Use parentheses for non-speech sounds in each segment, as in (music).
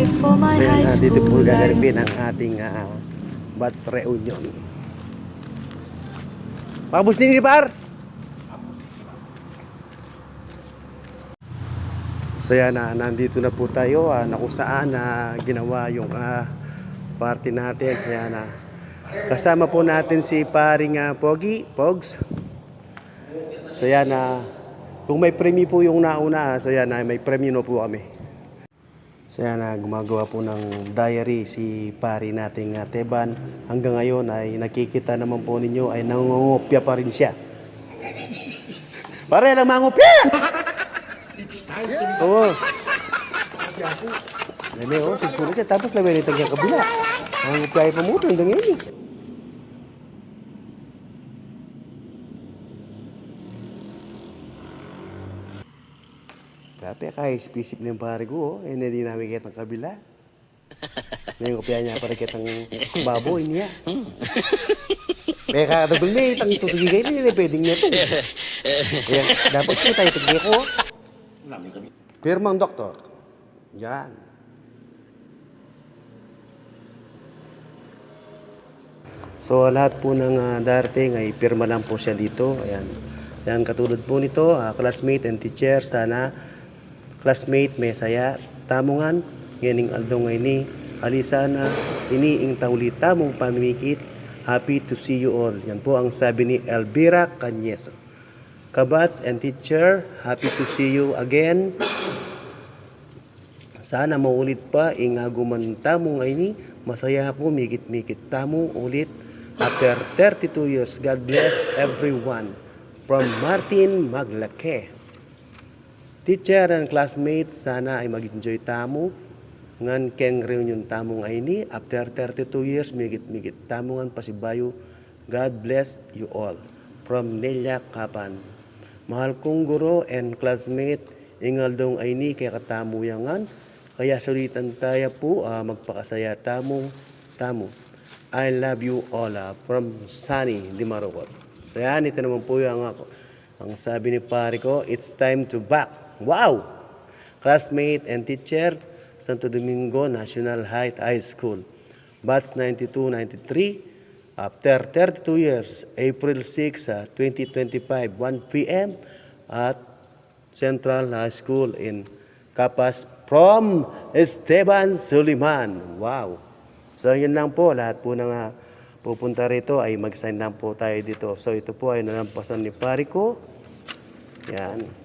life for my So high ah, dito po school gaganapin ang ating uh, batch reunion. Pakabus din ni Par! So yan, ah, nandito na po tayo ah, na kung saan na ginawa yung ah, party natin. So yan, ah, kasama po natin si paring ah, Pogi, Pogs. So yan, ah, kung may premyo po yung nauna, so yan, ah, may premyo na po kami. So yan, ah, gumagawa po ng diary si pari nating ah, Teban. Hanggang ngayon ay nakikita naman po ninyo ay nangungopya pa rin siya. (laughs) Pare lang mangopya! Oo. Dali, oh, susunod siya. Tapos labi rin tagong kabila. Nangungopya pa mo hanggang ngayon. eh. Grabe, kaya-isip ng pare ko, oh. Eh, hindi namin kita ng kabila. (laughs) Ngayon ko niya para kitang baboy niya. (laughs) Kaya kakadagol niya, itang tutugigay niya, hindi pwedeng niya ito. Kaya dapat kita itugay ko. Pirmang doktor. Yan. So lahat po ng ah, darating ay pirma lang po siya dito. Ayan. Yan katulad po nito, ah, classmate and teacher, sana classmate may saya. Tamungan nganing aldo ngay ni. Alisana ini ing tauli tamong pamimikit. Happy to see you all. Yan po ang sabi ni Elvira Canyeso kabats and teacher happy to see you again. Sana maulit pa ingaguman tamo ngay ni. Masaya ako mikit-mikit tamo ulit. After 32 years God bless everyone. From Martin Maglake Teacher and classmates, sana ay mag-enjoy tamo. Ngan keng reunion tamong ay ni, after 32 years, migit-migit tamongan pasibayo. God bless you all. From Nelia Kapan. Mahal kong guro and classmate, ingal dong ay ni kaya katamuyangan. Kaya sulitan tayo po, ah, magpakasaya tamong tamo. I love you all ah, from Sunny Dimarokot. So yan, ito naman po yung ako. Ang sabi ni pare ko, it's time to back. Wow! Classmate and teacher, Santo Domingo National High School. Batch 92-93, after 32 years, April 6, ah, 2025, 1 p.m. at Central High School in Capas from Esteban Suliman. Wow! So yun lang po, lahat po ng pupunta rito ay mag-sign lang po tayo dito. So ito po ay nalampasan ni pare ko. Yan.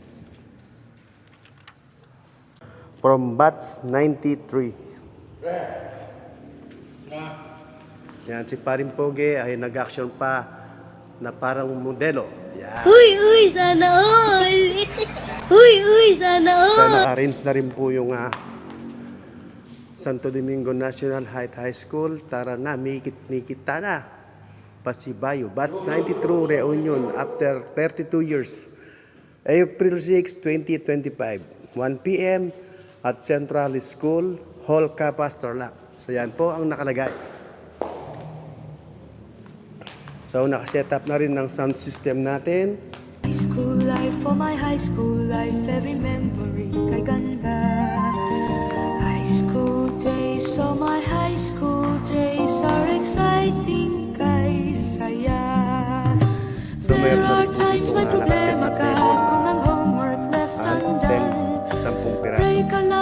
From Bats 93. Yan, si Paring Poge ay nag-action pa na parang modelo. Yan. Uy, uy, sana all! (laughs) uy, uy, sana all! Sa naka-arrange na rin po yung ah, Santo Domingo National Height High School. Tara na, mikit-mikit na. Pasibayo. Bats 93 reunion after 32 years. April 6, 2025. 1 p.m. at Central School, Hall Capas, Tarlac. So yan po ang nakalagay. So nakaset up na rin ng sound system natin. School life for my high school life, every memory kay ganda. High school days, so my high school days are exciting kay saya. So, There are times may problema ka kung ang homework left Ah, undone. 10, 10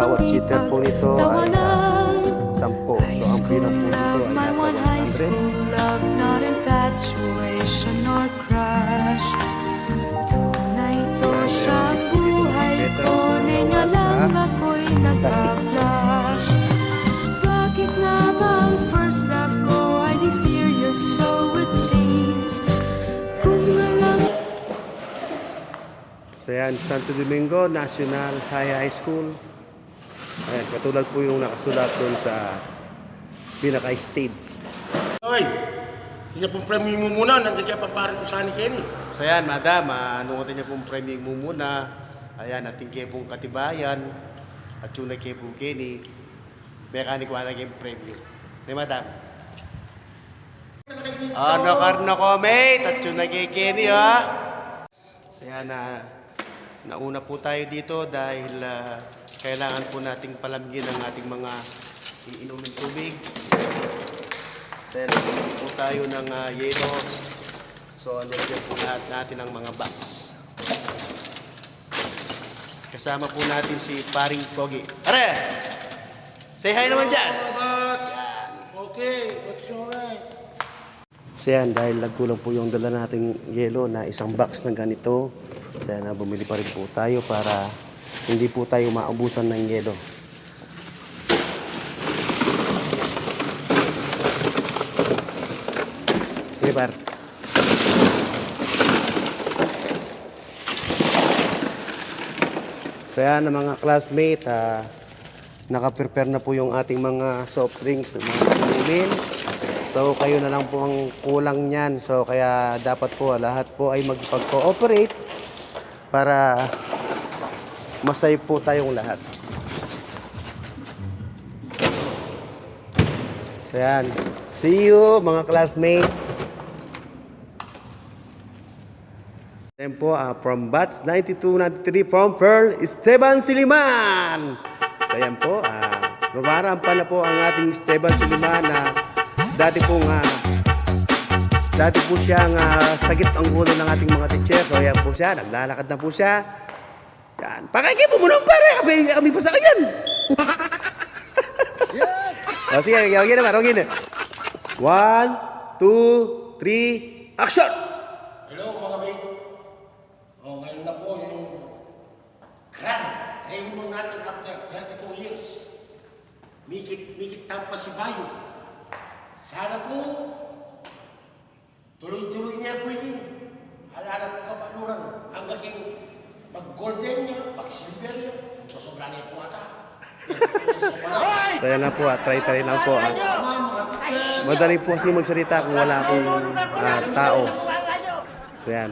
bawat seater po nito ay ipagtawanan. Sampo. High So, ang bilang po nito ay nasa one high 100. school love, not infatuation or crush. Tunay to siyang buhay ko, niya lang ako'y nagka-flash. Bakit nga ba ang first love ko ay di serious, so it seems? Kung alam So yan, Santo Domingo National High High School. Ayan, katulad po yung nakasulat doon sa pinaka-stage. Hoy, kaya pong premyo mo muna, nandiyan kaya pa parang ko sa ni Kenny. So yan, madam, anungutin niyo pong premium mo muna. Ayan, ating kayo pong katibayan. At yun na kayo pong kini. Mekaniko na kayo premium. Di madam? Ano karno ko, mate? At yun na kayo kini, ha? So yan, na nauna po tayo dito dahil ah, kailangan po nating palamgin ang ating mga iinumin tubig. Then, po tayo ng ah, yelo. So, nilagyan po lahat natin ang mga box. Kasama po natin si Paring Pogi. Are! Say hi naman dyan! Okay, that's alright. So yan, dahil nagkulang po yung dala nating yelo na isang box na ganito, ah, bumili pa rin po tayo para hindi po tayo maubusan ng yelo. Sige, par. So yan, mga classmate, ah, naka-prepare na po yung ating mga soft drinks, mga inumin. So kayo na lang po ang kulang niyan. So kaya dapat po lahat po ay magpag-cooperate para masay po tayong lahat. So yan. See you mga classmate. Then po, ah, from Bats 9293 from Pearl, Esteban Siliman. So yan po, ah, rumaraan pala po ang ating Esteban Siliman na dati pong ah, dati po siyang ah, sagit ang ulo ng ating mga teacher. So yan po siya, naglalakad na po siya. Yan. Pakinggan mo muna pare, kami, kami pa sa kanyan. (laughs) O sige, okay na ba? Okay na. One, two, three, action! Hello mga mate. Oh, ngayon na po yung grand reunion natin after 32 years. Mikit, mikit tampa si Bayo. Sana po tuloy-tuloy niya po ini. Alala po kapanuran hanggang mag-golden niya, mag-silver niya. Sosobra niya po ata. (laughs) So yan lang po, ah, try-try lang po. ah. Mga teacher. Madali po kasi magsalita kung wala akong ah, tao. So yan.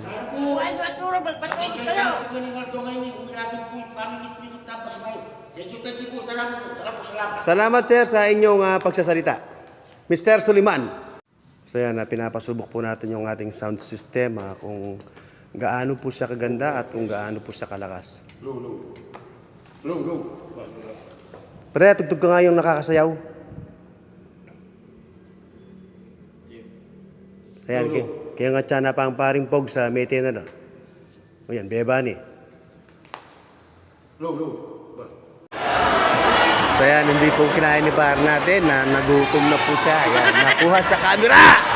Salamat sir sa inyong ah, pagsasalita. Mr. Suliman. So yan, ah, pinapasubok po natin yung ating sound system ah, kung gaano po siya kaganda at kung gaano po siya kalakas. Low, low. Low, low. Pre, tugtog ka nga yung nakakasayaw. So yan, kaya, kaya nga tiyan na pa ang paring pog sa mete na no. O yan, beba ni. Low, low. So yan, hindi po kinain ni par natin na nagutom na po siya. Yan, nakuha sa camera!